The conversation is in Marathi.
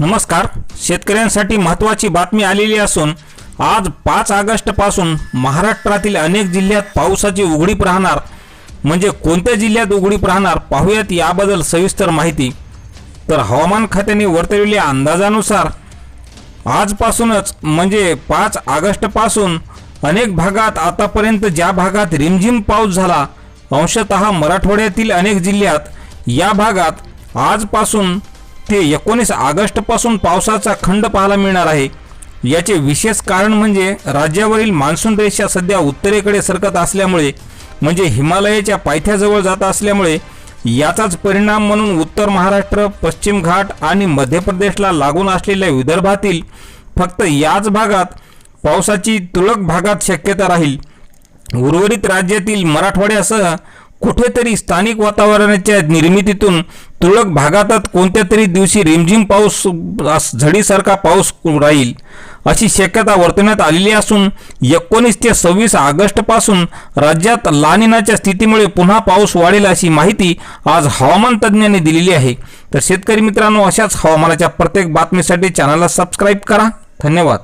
नमस्कार. शेतकऱ्यांसाठी महत्त्वाची बातमी आलेली असून आज पाच ऑगस्टपासून महाराष्ट्रातील अनेक जिल्ह्यात पावसाची उघडीप राहणार. म्हणजे कोणत्या जिल्ह्यात उघडीप राहणार पाहूयात याबद्दल सविस्तर माहिती. तर हवामान खात्याने वर्तविलेल्या अंदाजानुसार आजपासूनच म्हणजे पाच ऑगस्टपासून अनेक भागात आतापर्यंत ज्या भागात रिमझिम पाऊस झाला अंशत मराठवाड्यातील अनेक जिल्ह्यात या भागात आजपासून ते एकोणीस ऑगस्टपासून पावसाचा खंड पाहायला मिळणार आहे. याचे विशेष कारण म्हणजे राज्यावरील मान्सून रेषा सध्या उत्तरेकडे सरकत असल्यामुळे म्हणजे हिमालयाच्या पायथ्याजवळ जात असल्यामुळे याचाच परिणाम म्हणून उत्तर महाराष्ट्र पश्चिम घाट आणि मध्य प्रदेशला लागून असलेल्या विदर्भातील फक्त याच भागात पावसाची तुरळक भागात शक्यता राहील. उर्वरित राज्यातील मराठवाड्यासह कुठेतरी स्थानिक वातावरणाच्या निर्मितीतून तुरळक भागातच कोणत्या तरी दिवशी रिमझिम पाऊस अस- झडीसारखा पाऊस राहील अशी शक्यता वर्तवण्यात आलेली असून एकोणीस ते सव्वीस ऑगस्टपासून राज्यात लानिनाच्या स्थितीमुळे पुन्हा पाऊस वाढेल अशी माहिती आज हवामान तज्ज्ञांनी दिलेली आहे. तर शेतकरी मित्रांनो अशाच हवामानाच्या प्रत्येक बातमीसाठी चॅनलला सबस्क्राईब करा. धन्यवाद.